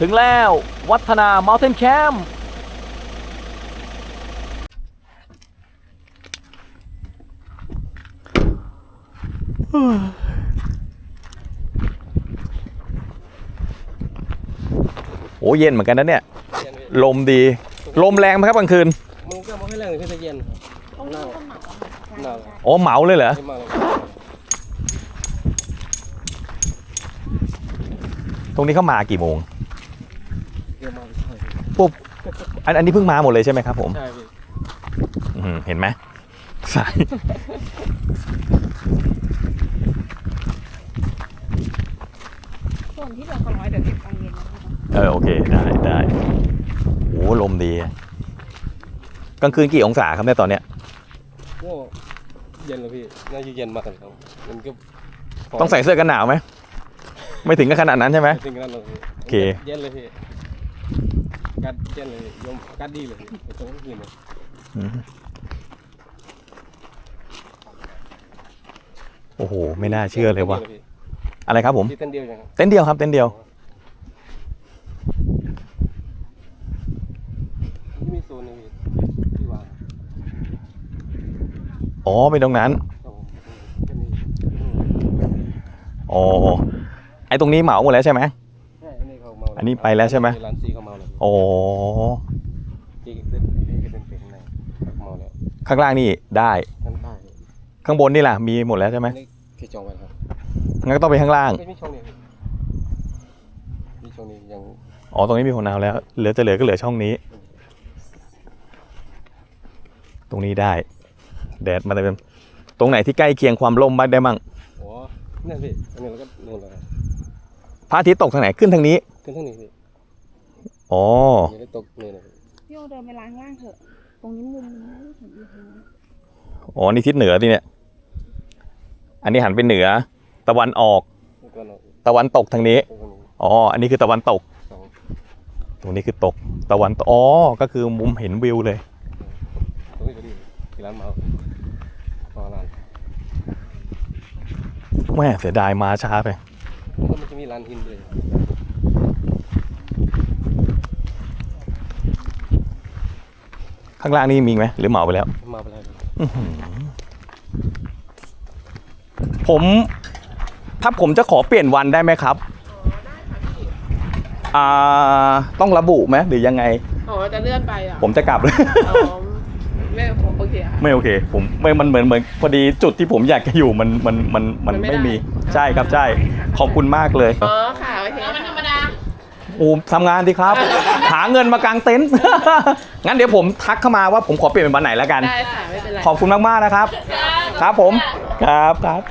ถึงแล้ววัฒนา Mountain Camp โอ้เย็นเหมือนกันนะเนี่ย เย็นพี่ลมดี ลมแรงไหมครับกลางคืนมันก็ไม่ค่อยแรงเลยพี่แต่เย็นครับตรงนี้ก็เหมาอะค่ะหนาวอ๋อเหมาเลยเหรอไม่มาเลยตรงนี้เข้ามากี่โมง เยอะมากเลยใช่พี่ ปุ๊บอันอันนี้เพิ่งมาหมดเลยใช่ไหมครับผมใช่พี่อื้อหือเห็นไหมสาย ส่วนที่เหลือของน้อยเดี๋ยวเก็บตอนเย็นนะคะเออโอเคได้ได้โอ้ลมดีกลางคืนกี่องศาครับเนี่ยตอนเนี้ยโอ้เย็นเลยพี่น่าจะเย็นมากเลยครับมันก็ต้องใส่เสื้อกันหนาวไหมไม่ถึงกับขนาดนั้นใช่ไหมจริงกันเลยพี่โอเค เย็นเลยพี่ กัดเย็นเลยยมกัดดีเลยพี่ไม่ต้องคืนเลยอืมโอ้โห ไม่น่าเชื่อเลยว่าพี่อะไรครับผมที่เต้นเดียวยังครับเต้นเดียวครับ เต้นเดียวที่มีโซนหนึงพี่ที่วางอ๋อเป็นตรงนั้นครับผมก็มีอ๋อไอตรงนี้เหมาหมดแล้วใช่ไหม อันนี้ไปแล้วใช่ไหมร้านซีเขาเมาแล้วอ๋อพี่เต้นพี่ก็เต้นเป็นข้างในเขาเมาแล้วข้างล่างนี่ได้กันได้ข้างบนนี่ล่ะมีหมดแล้วใช่ไหมอันนี้เคยจองไว้ครับงั้นก็ต้องไปข้างล่างไม่มีช่องนี้พี่มีช่องนี้ยังอ๋อตรงนี้มีคนเอาแล้ว เหลือจะเหลือก็เหลือช่องนี้ ตรงนี้ได้ แดดมาเต็มตรงไหนที่ใกล้เคียงความร่มบ้างได้มั่งโอ้เนี่ยพี่อันนี้เราก็นู่นแล้วครับ พระอาทิตย์ตกทางไหนขึ้นทางนี้ ขึ้นทั้งนี้พี่อ๋อยังได้ตกนี่นะพี่พี่โอเดินไปล้างล่างเถอะ ตรงนี้มุมมันไม่เห็นวิวเลยนะอ๋อนี่ทิศเหนือที่เนี่ย อันนี้หันไปเหนือ ตะวันออก แล้วก็เนาะตะวันตกทางนี้ ตรงนี้อ๋อ อันนี้คือตะวันตก สองตรงนี้คือตก ตะวันตกอ๋อ ก็คือมุมเห็นวิวเลย ตรงนี้ก็ดีที่ร้านเมาพอร้าน แม่เสียดายมาช้าไป แล้วก็มันจะมีร้านหินด้วยข้างล่างนี่มีไหมหรือเหมาไปแล้ว มาไปแล้วพี่ผมถ้าผมจะขอเปลี่ยนวันได้ไหมครับอ่าต้องระบุไหมหรือยังไง อ๋อจะเลื่อนไปเหรอะผมจะกลับเลย อ๋อไม่โอเคค่ะ ไม่โอเค ผมไม่มันเหมือนเหมือนพอดีจุดที่ผมอยากจะอยู่มันมันมันมันมันไม่ไม่มีได้ ใช่ครับใช่ขอบคุณมากเลยอ๋อค่ะโอเคมันธรรมดาโอ้ทำงานดีครับ หาเงินมากางเต็นท์ งั้นเดี๋ยวผมทักเข้ามาว่าผมขอเปลี่ยนเป็นวันไหนแล้วกัน ได้ค่ะไม่เป็นไร ขอบคุณมาก ๆ นะครับ ครับผม ครับครับ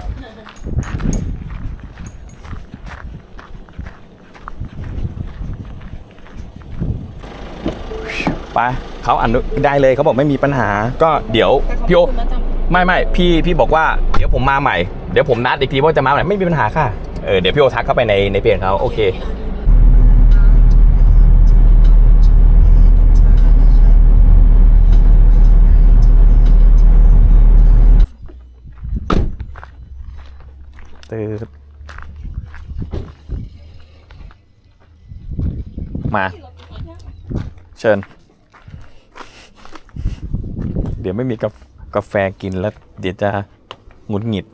ไปเขาอนุได้เลยเขาบอกไม่มีปัญหา ก็เดี๋ยวพี่โอไม่ไม่พี่พี่บอกว่า เดี๋ยวผมมาใหม่ เดี๋ยวผมนัดอีกทีว่าจะมาใหม่ไม่มีปัญหาค่ะ เออเดี๋ยวพี่โอทักเข้าไปในในเพจเขาโอเค ตืดมา เชิญ เดี๋ยวไม่มีกาแฟกาแฟกินแล้ว เดี๋ยวจะหงุดหงิด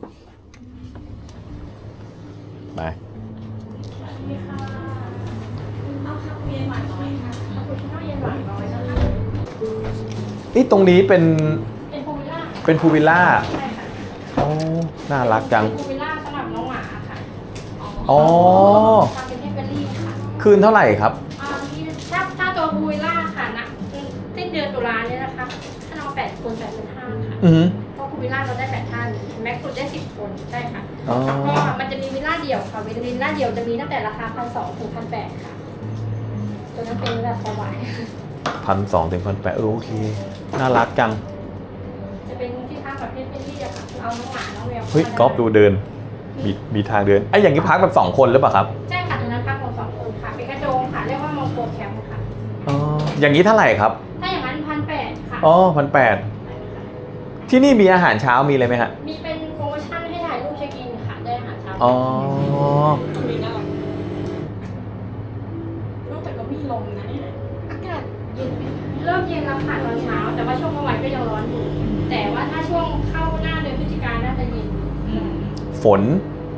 ตรงนี้เป็นเป็นพูวิลล่าเป็นพูลวิลล่าใช่ค่ะโอ้น่ารักจัง เป็นพูวิลล่าสำหรับน้องหมาค่ะอ๋อ ทำเป็นเทปเบอรี่ค่ะคืนเท่าไหร่ครับ อ่าที่ถ้าถ้าตัวพูวิลล่าค่ะนะสิ้นเดือนตุลาเนี่ยนะคะ ถ้าเราแปดคนแปดเป็นห้าค่ะ อือหือเพราะพูวิลล่าเราได้แปดท่านแม็กซ์สุดได้สิบคนใช่ค่ะอ๋อก็มันจะมีวิลล่าเดี่ยวค่ะวิลล่าเดี่ยวจะมีตั้งแต่ราคาพันสองถึงพันแปดค่ะตัวนั้นเป็นแบบสบายพันสองถึงพันแปดเออโอเค น่ารักจัง จะเป็นที่พักแบบเทปเบอรี่อะค่ะเอาน้องหมาน้องแมวเฮ้ยก๊อฟดูเดิน มีมีทางเดินไอ้ยอย่างนี้พักแบบสองคนหรือเปล่าครับ ใช่ค่ะตัวนั้นพักของสองคนค่ะ เป็นกระโจงค่ะ เรียกว่ามองโกแคมป์ค่ะ อ๋อ อย่างนี้เท่าไหร่ครับ ถ้าอย่างนั้นพันแปดค่ะอ๋อพันแปดที่นี่มีอาหารเช้ามีอะไรไหมฮะ มีเป็นโปรโมชั่นให้ถ่ายรูปเช็คอินค่ะ ได้อาหารเช้า อ๋อ มีน่ารักรูปแมีลมนะเนี่ย อากาศเย็นเริ่มเย็นแล้วค่ะตอนเช้า แต่ว่าช่วงกลางวันก็ยังร้อนอยู่ แต่ว่าถ้าช่วงเข้าหน้าเดือนพฤศจิกายนน่าจะเย็น ฝน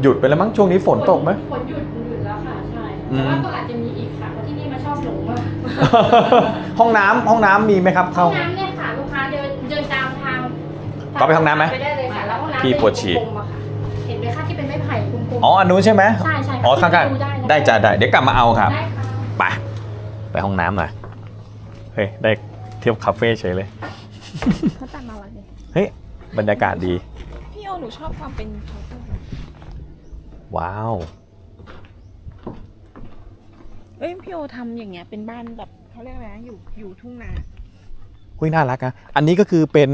หยุดไปแล้วมั้งช่วงนี้ฝนตกไหม ฝนหยุดหยุดแล้วค่ะใช่อืมแต่ว่าก็อาจจะมีอีกค่ะเพราะที่นี่มาชอบหลงมากห้องน้ำห้องน้ำมีไหมครับห้เข้า องน้ำเนี่ยค่ะลูกค้าเดินเดินตามทางก็ไปห้องน้ำไหมไปได้เลยค่ะแล้วห้องน้ำพี่ปวดฉี่ เป็นกลมๆอะค่ะเห็นไหมคะที่เป็นไม้ไผ่กลมๆอ๋ออันนู้นใช่ไหมใช่ใช่ค่ะอ๋อข้างดูได้ๆนะได้จ้ะได้เดี๋ยวกลับมาเอาครับ ได้ค่ะไปไปห้องน้ำหน่อย เฮ้ย ได้เที่ยวคาเฟ่เฉยเลย เขาตัดมาแล้วเนี่ยเฮ้ย บรรยากาศดี พี่โอหนูชอบความเป็นเคาน์เตอร์ ว้าว เอ้ยพี่โอทำอย่างเงี้ยเป็นบ้านแบบเขาเรียกอะไรนะอยู่อยู่ทุ่งนาหุ้ยน่ารักอะอันนี้ก็คือเป็น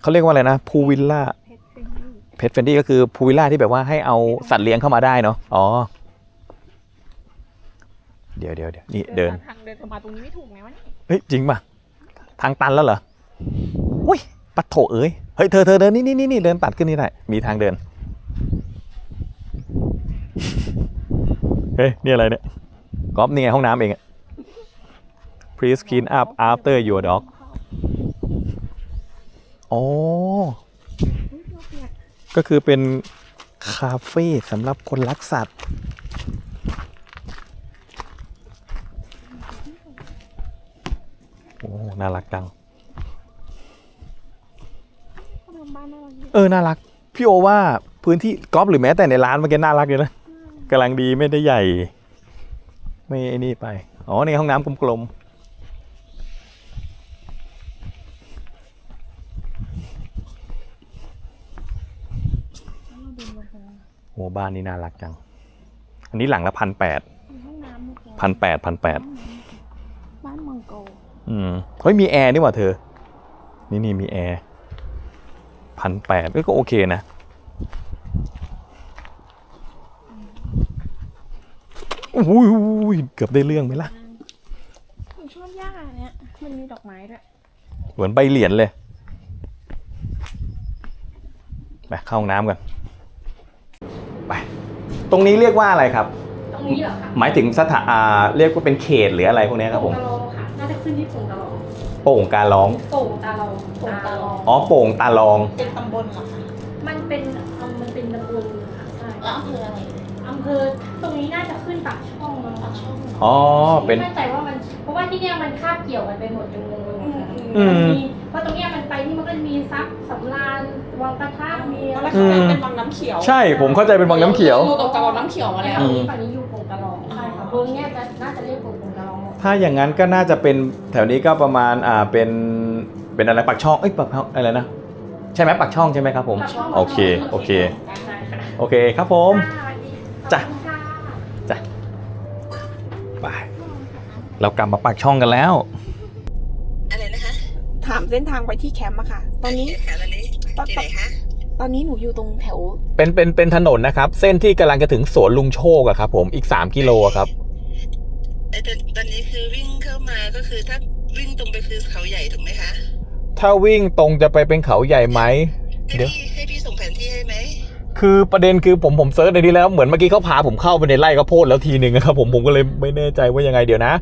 เขาเรียกว่าอะไรนะพูวิลล่าเพชรเฟรนดี้เพ t เฟนดี้ก็คือพูวิลล่าที่แบบว่าให้เอาสัตว์เลี้ยงเข้ามาได้เนาะอ๋อ เดี๋ยวเดี๋ยวเดี๋ยวนี่เดินทางเดินมาตรงนี้ไม่ถูกไหมวะเนี่ยเฮ้ยจริงป่ะ ทางตันแล้วเหรออุ้ยปัดโถเอ้ยเฮ้ยเธอเธอเดินนี่นี่นี่นี่เดินตัดขึ้นนี่ได้มีทางเดิน เฮ้ย นี่อะไรเนี่ยก๊อฟนี่ไงห้องน้ำเองอะ Please clean up after your dog อ๋อก็คือเป็น คาเฟ่สำหรับคนรักสัตว์ โอ้ น่ารักจังเขาทำบ้านน่ารักดีเออ น่ารัก พี่โอว่าพื้นที่กอล์ฟหรือแม้แต่ในร้านเมื่อกี้น่ารักเลยนะ กำลังดีไม่ได้ใหญ่ ไม่ไอ้นี่ไป อ๋อในห้องน้ำกลมๆโอ้บ้านนี้น่ารักจัง อันนี้หลังละพันแปดมีห้องน้ำมีแอร์พันแปดพันแปดบ้านมังโกอืมเฮ้ยมีแอร์นี่หว่าเธอ นี่นี่มีแอร์พันแปดก็โอเคนะ อุ้ยอุ้ยเกือบได้เรื่องไหมล่ะหนูชอบหญ้าเนี่ยมันมีดอกไม้ด้วยเหมือนใบเหรียญเลยไปเข้าห้องน้ำกันไปตรงนี้เรียกว่าอะไรครับ ตรงนี้เหรอคะหมายถึงสถานอ่าเรียกว่าเป็นเขตหรืออะไรพวกเนี้ยครับผม โป่งตาลองค่ะ น่าจะขึ้นที่โป่งตาลองโป่งการร้อง โป่งตาลองโป่งตาลอง อ๋อโป่งตาลอง เป็นตำบลเหรอคะมันเป็นเอ่อมันเป็นตำบลค่ะใช่แล้วอำเภออะไร อำเภอตรงนี้น่าจะขึ้นปากช่องมั้งปากช่องเหรออ๋อเป็น ไม่แน่ใจว่ามันเพราะว่าที่เนี่ยมันคาบเกี่ยวกันไปหมดจนงงไปหมดค่ะอืม มีเพราะตรงเนี้ยมันไปที่มันก็จะมีซับสำราญวังกระทะมีตอะอนไรแรกเขาเป็นวังน้ำเขียวใช่ผมเข้าใจเป็นวังน้ำเขียวอยู่ตรงกับวังน้ำเขียวมาแล้ว ฝั่งนี้ฝั่งนี้อยู่โป่งตาลองใช่ค่ะเบอร์เนี้ยจะน่าจะเรียกโป่งตาลองหมดถ้าอย่างนั้นก็น่าจะเป็นแถวนี้ก็ประมาณอ่าเป็นเป็นอะไรปากช่องเอ้ยปากช่องอะไรนะใช่ไหมปากช่องใช่ไหมครับผม ปากช่งโอเคโอเคใช่ค่ะโอเคครับผม ค่ะสวัสดี จ้ะขอบคุณค่ะไปเรากลับมาปากช่องกันแล้ว อะไรนะคะถามเส้นทางไปที่แคมป์อะค่ะ ตอนนี้ ค่ะตอนนี้ที่ไหนคะตอนนี้หนูอยู่ตรงแถว เป็นเป็นเป็นถนนนะครับ เส้นที่กำลังจะถึงสวนลุงโชคอะครับผมอีก 3 กิโลอะครับเอ่อตอนตอนนี้คือวิ่งเข้ามาก็คือถ้าวิ่งตรงไปคือเขาใหญ่ถูกไหมคะถ้าวิ่งตรงจะไปเป็นเขาใหญ่ไหมให้เดี๋ยว พี่ คือประเด็นคือผมผมเซิร์ชในนี้แล้วเหมือนเมื่อกี้เขาพาผมเข้าไปในไร่ข้าวโพดแล้วทีหนึ่งนะครับผมผมก็เลยไม่แน่ใจว่ายังไงเดี๋ยวนะ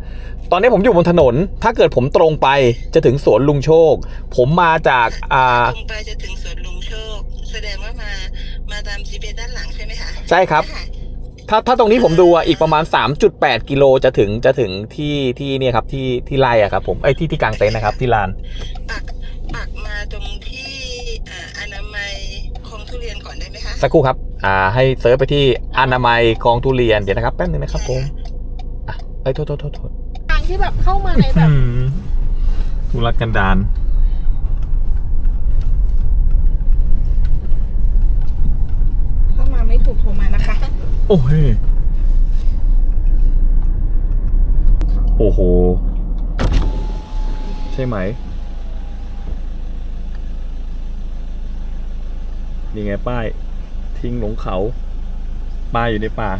ตอนนี้ผมอยู่บนถนน ถ้าเกิดผมตรงไปจะถึงสวนลุงโชค ผมมาจากอ่าตรงไปจะถึงสวนลุงโชค แสดงว่ามามาตามจีเด้านหลังใช่ไหมคะใช่ครับะถ้าถ้าตรงนี้ผมดูอะอีกประมาณ 3.8 กิโลจะถึงจะถึงที่ที่เนี่ยครับที่ที่ไร่อะครับผมไอ้ยที่ที่กลางเต็นท์นะครับที่ลานปักปักมาตรงที่ สักครู่ครับ อ่า ให้เซิร์ชไปที่อนามัยคลองทุเรียน เดี๋ยวนะครับ แป๊บนึงนะครับผม อะเอ้ยโทษโทษโทษโทษทางที่แบบเข้ามาในแบบทุรักกันดารเข้ามาไม่ถูกโทรมานะคะ โอ้ยโอ้โห ใช่ไหม นี่ไงป้าย ทิ้งหลงเขาป้ายอยู่ในป่า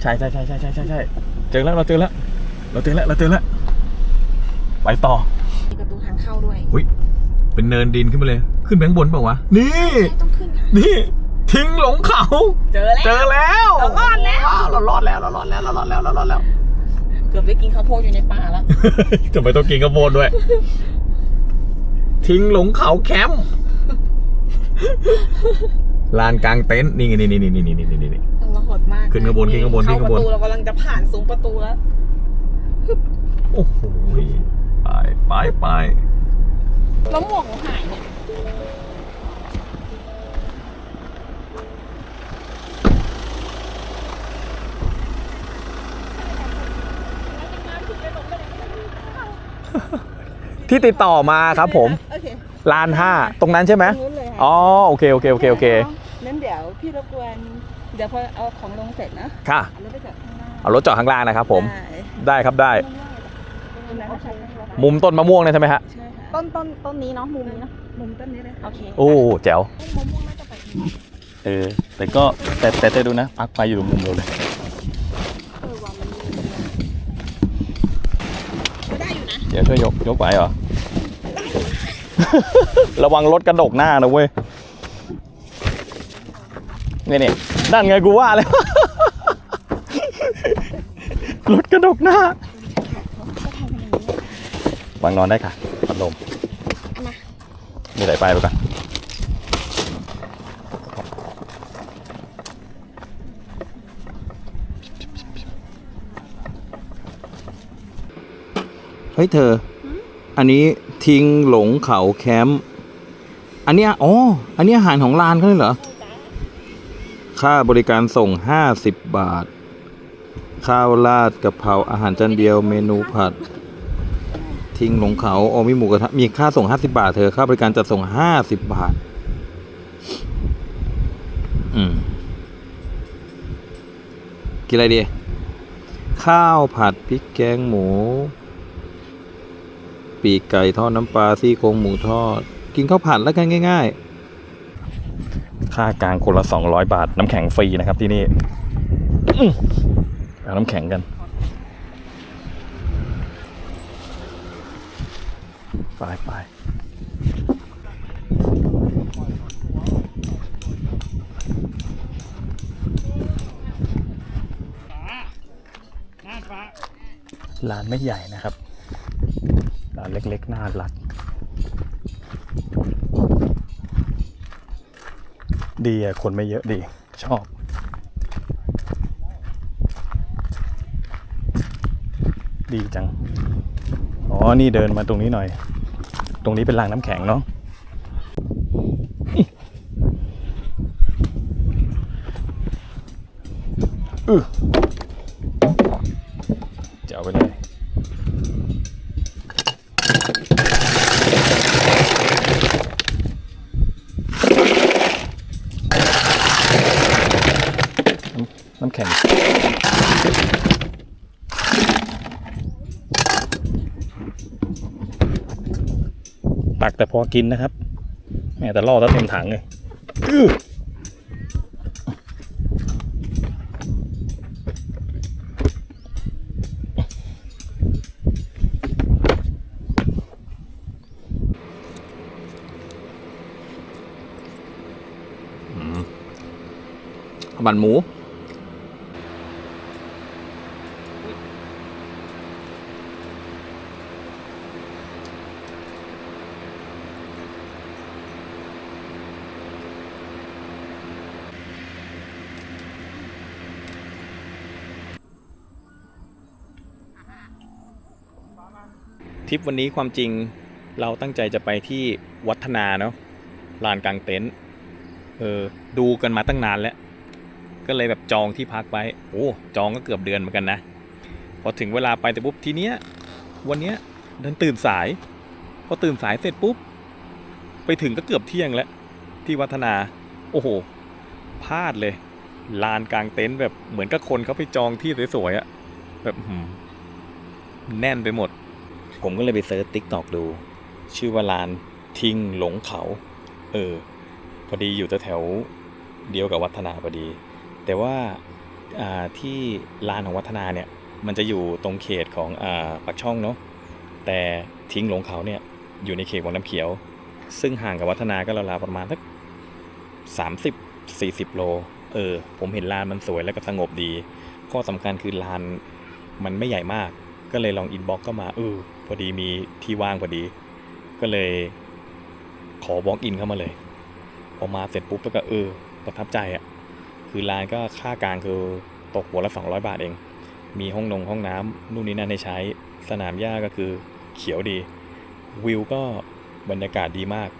ใช่ใช่ใช่ใช่ใช่ใช่ใช่เจอแล้วเราเจอแล้วเราเจอแล้วเราเจอแล้วไปต่อมีประตูทางเข้าด้วยเป็นเนินดินขึ้นไปเลย ขึ้นไปข้างบนเปล่าวะนี่ไม่ต้องขึ้นค่ะนี่ทิ้งหลงเขา เจอแล้วเจอแล้วเรารอดแล้วว้าวเรารอดแล้วเรารอดแล้วเรารอดแล้วเรารอดแล้วกือบได้กินข้าวโพดอยู่ในป่าแล้วทำไมต้องกินกระโบนด้วย ทิ้งหลงเขาแคมป์ ลานกลางเต็นท์นี่ไงนี่นี่นี่นี่นี่นี่นี่ เราหดมากขึ้นข้างบนขึ้นข้างบนขึ้นข้างบน เข้ประตูเรากำลังจะผ่านซุ้มประตูแล้ว โอ้โหไปไปไปแล้วหมวกหนูหายเนี่ย ที่ติดต่อมาครับผม โอเคลานห้าตรงนั้นใช่ไหม ตรงนู้นเลยค่ะ อ๋อ โอเค โอเค โอเค โอเค นั้นเดี๋ยวพี่รบกวนเดี๋ยวพอเอาของลงเสร็จนะค่ะ เอารถไปจอดข้างหน้าเอารถจอดข้างล่างนะครับผม ได้ได้ครับได้ ตรงนั้นก็ใช้ได้ค่ะมุมต้นมะม่วงเนี่ยใช่ไหมฮะ ใช่ค่ะต้นต้นต้นนี้เนาะมุมนี้เนาะมุมต้นนี้เลยโอเคโอ้แจ๋ว มะม่วงน่าจะไปทางนี้เออ แต่ก็แต่แต่เธอดูนะปักไปอยู่ตรงมุมเราเลย เออว่ามันมีก็ได้อยู่นะเดี๋ยวช่วยยกยกไหวเหรอ ระวังรถกระดกหน้านะเว้ย นี่นี่นั่นไงกูว่าเลยรถกระดกหน้าวางนอนได้ค่ะพัดลมมีไหลไปดูกันเฮ้ยเธอ อันนี้ทิ้งหลงเขาแคมป์ อันเนี้ยอ๋อ อันนี้อาหารของร้านเขาเลยเหรอ ค่าบริการส่ง 50 บาท ข้าวราดกะเพราอาหารจานเดียวเมนูผัด ทิ้งหลงเขาอ๋อมีหมูกระทะมีค่าส่ง 50 บาท เธอค่าบริการจัดส่ง 50 บาท อืมกินอะไรดี ข้าวผัดพริกแกงหมู ปีกไก่ทอดน้ำปลาซี่โครงหมูทอด กินข้าวผัดแล้วกันง่าย ๆ ค่ากลางคนละ 200 บาท น้ำแข็งฟรีนะครับที่นี่เอาน้ำแข็งกัน ไปไปร้านไม่ใหญ่นะครับ ร้านเล็กๆ น่ารัก ดีอะคนไม่เยอะดี ชอบ ดีจัง อ๋อ นี่เดินมาตรงนี้หน่อย ตรงนี้เป็นรางน้ำแข็งเนาะอื้อจะเอาไปเลย น้ำแข็ง ตัก แต่พอกินนะครับแหม่แต่ล่อซะเต็มถังเลยมบันหมู ทริปวันนี้ความจริงเราตั้งใจจะไปที่วัฒนาเนาะลานกลางเต็นท์เออดูกันมาตั้งนานแล้ว ก็เลยแบบจองที่พักไว้โอ้จองก็เกือบเดือนเหมือนกันนะ พอถึงเวลาไปแต่ปุ๊บทีเนี้ยวันเนี้ยดันตื่นสาย พอตื่นสายเสร็จปุ๊บ ไปถึงก็เกือบเที่ยงแล้ว ที่วัฒนา โอ้โหพลาดเลย ลานกลางเต็นท์แบบเหมือนกับคนเขาไปจองที่สวยๆอะแบบหืมแน่นไปหมด ผมก็เลยไปเซิร์ชติ๊กตอกดู ชื่อว่าลานทิ้งหลงเขา เออ พอดีอยู่แถวเดียวกับวัฒนาพอดี แต่ว่าที่ลานของวัฒนาเนี่ย มันจะอยู่ตรงเขตของอปากช่องเนาะ แต่ทิ้งหลงเขาเนี่ยอยู่ในเขตวังน้ำเขียว ซึ่งห่างกับวัฒนาก็ราวๆประมาณสักสามสิบสี่สิบโล เออ ผมเห็นลานมันสวยแล้วก็สงบดี ข้อสำคัญคือลานมันไม่ใหญ่มาก ก็เลยลองอินบ็อกเข้ามาเออพอดีมีที่ว่างพอดี ก็เลยขอบล็อกอินเข้ามาเลย พอมาเสร็จปุ๊บก็เออประทับใจอะ่ะคือร้านก็ค่ากลางคือตกหัวละ 200 บาทเอง มีห้องนงห้องน้ำนู่นนี่นั่นให้ใช้ สนามหญ้าก็คือเขียวดี วิวก็บรรยากาศดีมาก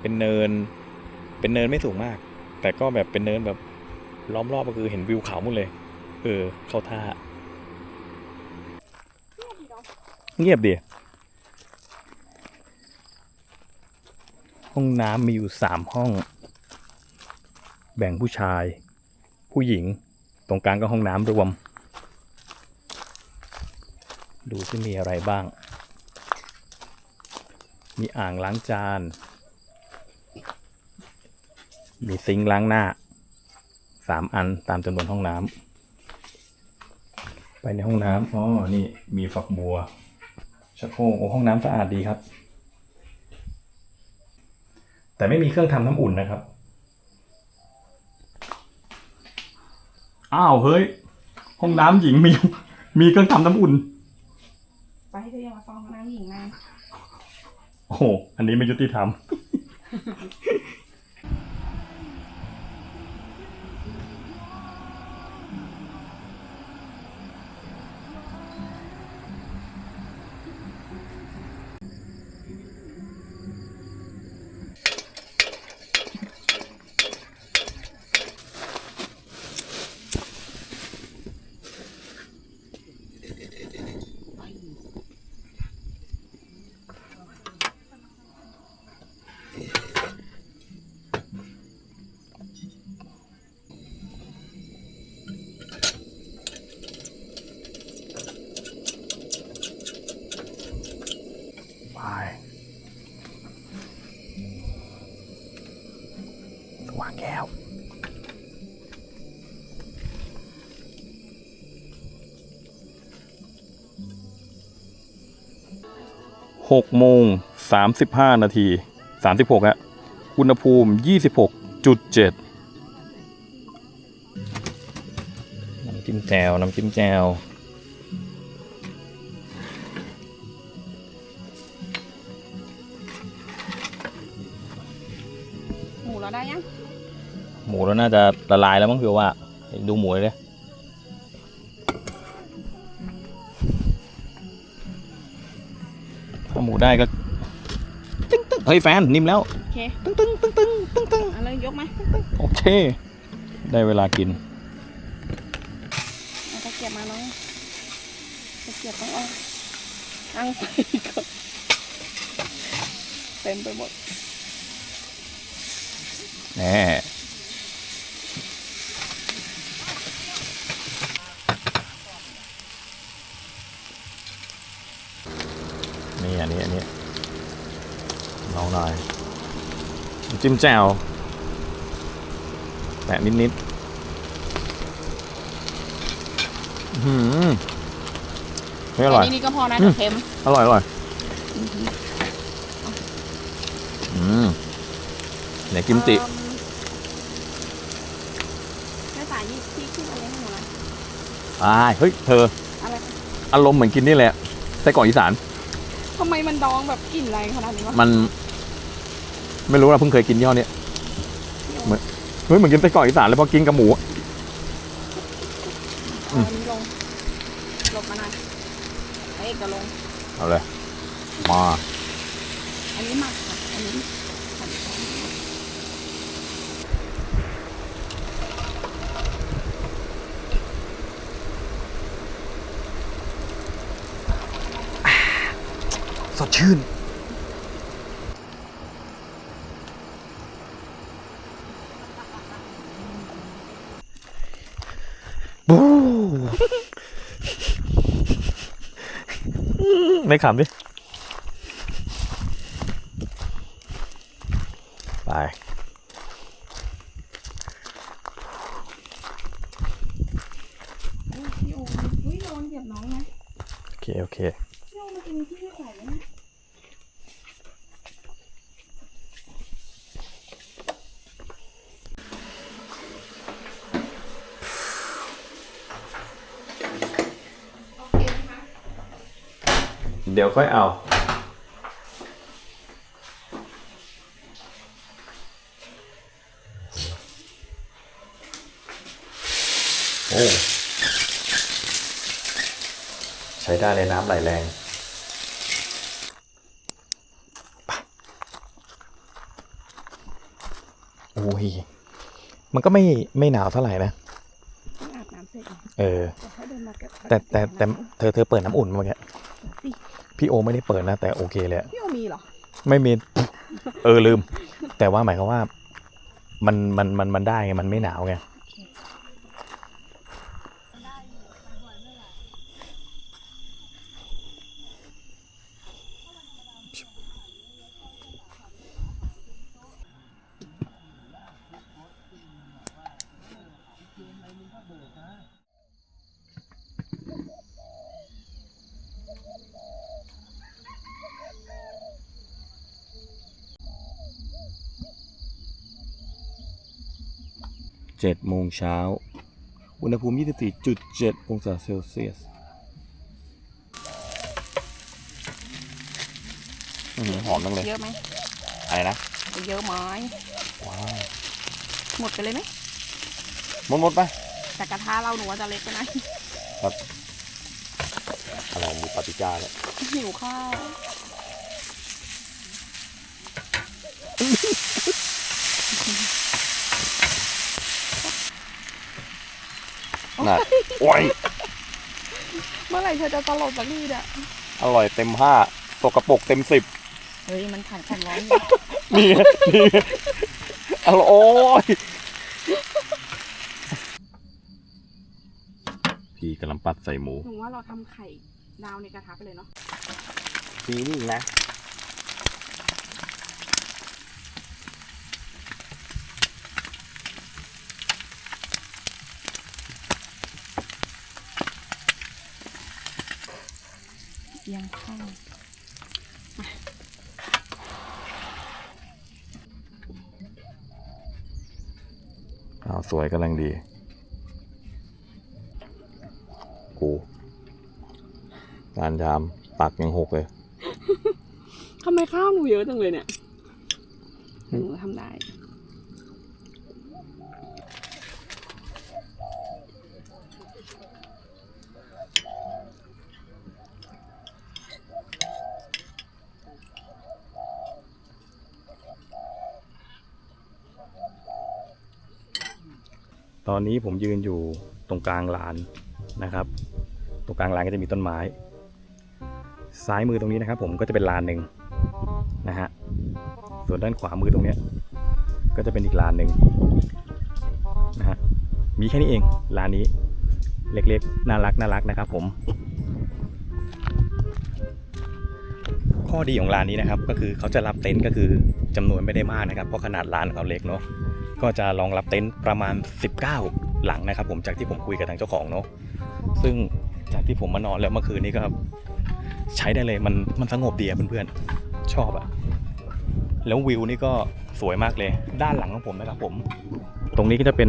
เป็นเนิน เป็นเนินไม่สูงมาก แต่ก็แบบเป็นเนินแบบล้อมรอบก็คือเห็นวิวเขาหมดเลย เออ เข้าท่า เงียบดีห้องน้ำมีอยู่สามห้อง แบ่งผู้ชาย ผู้หญิง ตรงกลางก็ห้องน้ำรวม ดูที่มีอะไรบ้าง มีอ่างล้างจาน มีซิงค์ล้างหน้าสามอันตามจำนวนห้องน้ำไปในห้องน้ำอ๋อนี่มีฝักบัว ชักโครกโอ้ห้องน้ำสะอาดดีครับ แต่ไม่มีเครื่องทำน้ำอุ่นนะครับ อ้าวเฮ้ย ห้องน้ำหญิงมี มีเครื่องทำน้ำอุ่น ไปให้เธออย่ามาฟ้องน้ำหญิงนะ โอ้โหอันนี้ไม่ยุติธรรม 6โมง35 นาที 36ฮะอุณหภูมิ 26.7 น้ำจิ้มแจว น้ำจิ้มแจวหมูเราได้ยัง หมูเราน่าจะละลายแล้วมั้งพี่ว่า ดูหมูเลย ได้ก็ตึ้งตึ้งเฮ้ยแฟนนิ่มแล้ว โอเคตึ้งตึ้งตึ้งตึ้งตึ้งตึ้งเอะไรยกไหมโอเค ได้เวลากินเอาตะเกียบมาน้องตะเกียบต้องเอาตั้งไฟก่อนเต็มไปหมดแน่ นี่อันนี้อันนี้ลองหน่อยน้ำจิ้มแจ่วแตะนิดๆอื้อหือเฮ้ยอร่อยแค่นี้นี่ก็พอนะอืมแต่เค็มอร่อยอร่อยอืมไหนกิมจิเอิ่มแม่สายยี่ที่ขึ้นมาเลี้ยงหนูนะอ่าเฮ้ยเธอ อะไร อารมณ์เหมือนกินนี่แหละไส้กรอกอีสานทำไมมันดองแบบกลิ่นแรงขนาดนี้วะมัน ไม่รู้นะเพิ่งเคยกินยี่ห้อนี้เหมือนเฮ้ยเหมือนกินไส้กรอกอีสานเลยพอกินกับหมูเอาอันนี้ลงหลบมาหน่อยไอ้เอกจะลง เอาเลย มา อันนี้หมักค่ะอันนี้หั่นก่อน สด ชื่น บู ไม่ขำดิ ไป เอ้ยพี่โอมเฮ้ยระวังเหยียบน้องนะ โอเค โอเค พี่โอมมันจะมีที่ให้ใส่ไหมนะ โอเคไหมคะ เดี๋ยวค่อยเอา โอ้ ใช้ได้เลยน้ำไหลแรงไปโอ้ย มันก็ไม่ไม่หนาวเท่าไหร่นะต้องอาบน้ำเสร็จเออจะให้เดินมากับแต่แต่แต่เธอเธอเปิดน้ำอุ่นเมื่อกี้สิ พี่โอไม่ได้เปิดนะ แต่โอเคเลยอะพี่โอมีเหรอ ไม่มี เออลืม แต่ว่าหมายความว่า มันมันมันมันได้ไงมันไม่หนาวไง เจ็ดโมงเช้า อุณหภูมิ 24.7 องศาเซลเซียสอื้อหือหอมจังเลย เยอะไหมอะไรนะ เยอะไหมว้าวหมดไปเลยไหมหมดหมดไปแต่กระทะเราหนูว่าจะเล็กไปนะอะไรมีปาปริก้าเลยหิวข้าว น่ะโอ้ยเมื่อไหร่เธอจะตลบสักทีเนี่ยอร่อยเต็มห้าตกกระปรกเต็มสิบเฮ้ยมันขันขันร้อนอยู่นี่ไงนี่ไงอร่อยโอ้ยพี่กำลังปัดใส่หมูหนูว่าเราทำไข่ดาวในกระทะไปเลยเนาะทีนี่นะ อียงข้างอ้าวสวยกำลังดีกูการยามตักยังหกเลย ทำไมข้าวหนูเยอะจังเลยเนี่ยหนูทำได้ ตอนนี้ผมยืนอยู่ตรงกลางลานนะครับ ตรงกลางลานก็จะมีต้นไม้ ซ้ายมือตรงนี้นะครับ ผมก็จะเป็นลานหนึ่งนะฮะ ส่วนด้านขวามือตรงเนี้ยก็จะเป็นอีกลานหนึ่งนะฮะ มีแค่นี้เองลานนี้เล็กๆ น่ารักน่ารักนะครับผม ข้อดีของร้านนี้นะครับ ก็คือเขาจะรับเต็นท์ก็คือจำนวนไม่ได้มากนะครับ เพราะขนาดร้านเขาเล็กเนาะก็จะรองรับเต็นท์ประมาณ 19 หลังนะครับ ผมจากที่ผมคุยกับทางเจ้าของเนาะซึ่งจากที่ผมมานอนแล้วเมื่อคืนนี้ก็ใช้ได้เลยมันมันสงบดีอะเพื่อนๆชอบอะแล้ววิวนี่ก็สวยมากเลย ด้านหลังของผมนะครับผม ตรงนี้ก็จะเป็น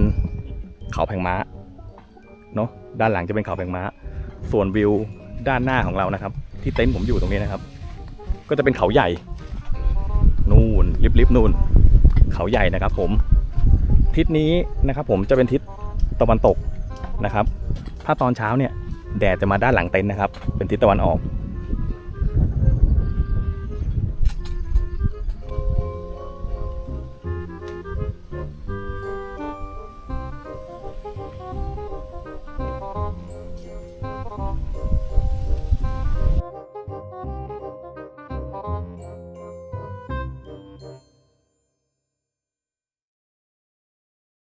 เขาแผงม้าเนาะด้านหลังจะเป็นเขาแผงม้า ส่วนวิวด้านหน้าของเรานะครับ ที่เต็นท์ผมอยู่ตรงนี้นะครับ ก็จะเป็นเขาใหญ่ นู่นลิบๆนู่น เขาใหญ่นะครับผม ทิศนี้นะครับผมจะเป็นทิศตะวันตกนะครับ ถ้าตอนเช้าเนี่ยแดดจะมาด้านหลังเต็นท์นะครับ เป็นทิศตะวันออก